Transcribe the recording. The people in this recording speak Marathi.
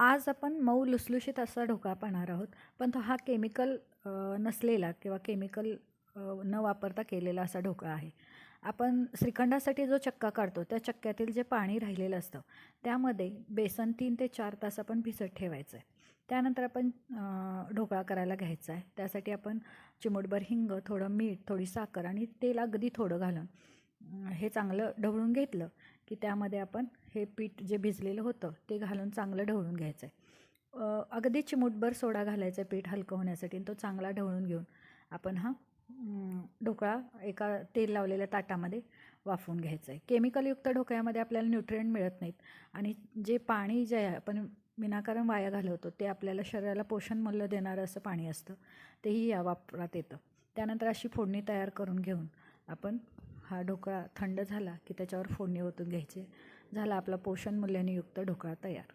आज आपण मऊ लुसलुशीत असा ढोकळा पाहणार आहोत. पण तो हा केमिकल नसलेला किंवा केमिकल न वापरता केलेला असा ढोकळा आहे. आपण श्रीखंडासाठी जो चक्का काढतो त्या चक्क्यातील जे पाणी राहिलेलं असतं त्यामध्ये बेसन तीन ते चार तास आपण भिजत ठेवायचं आहे त्यानंतर आपण ढोकळा करायला घ्यायचा आहे त्यासाठी आपण चिमूटभर हिंग थोडं मीठ थोडी साखर आणि तेल अगदी थोडं घालून हे चांगलं ढवळून घेतलं की त्यामध्ये आपण हे पीठ जे भिजलेलं होतं ते घालून चांगलं ढवळून घ्यायचं आहे. अगदी चिमूटभर सोडा घालायचा आहे पीठ हलकं होण्यासाठी आणि तो चांगला ढवळून घेऊन आपण हा ढोकळा एका तेल लावलेल्या ताटामध्ये वाफवून घ्यायचं आहे. केमिकलयुक्त ढोकळ्यामध्ये आपल्याला न्यूट्रिएंट मिळत नाहीत आणि जे पाणी जे आहे आपण विनाकारण वाया घालवतो ते आपल्याला शरीराला पोषण मूल्य देणारं असं पाणी असतं तेही या वापरात येतं. त्यानंतर अशी फोडणी तयार करून घेऊन आपण हा ढोकळा थंड झाला की त्याच्यावर फोडणी ओतून घ्यायची. झाला आपला पोषण मूल्याने युक्त ढोकळा तयार.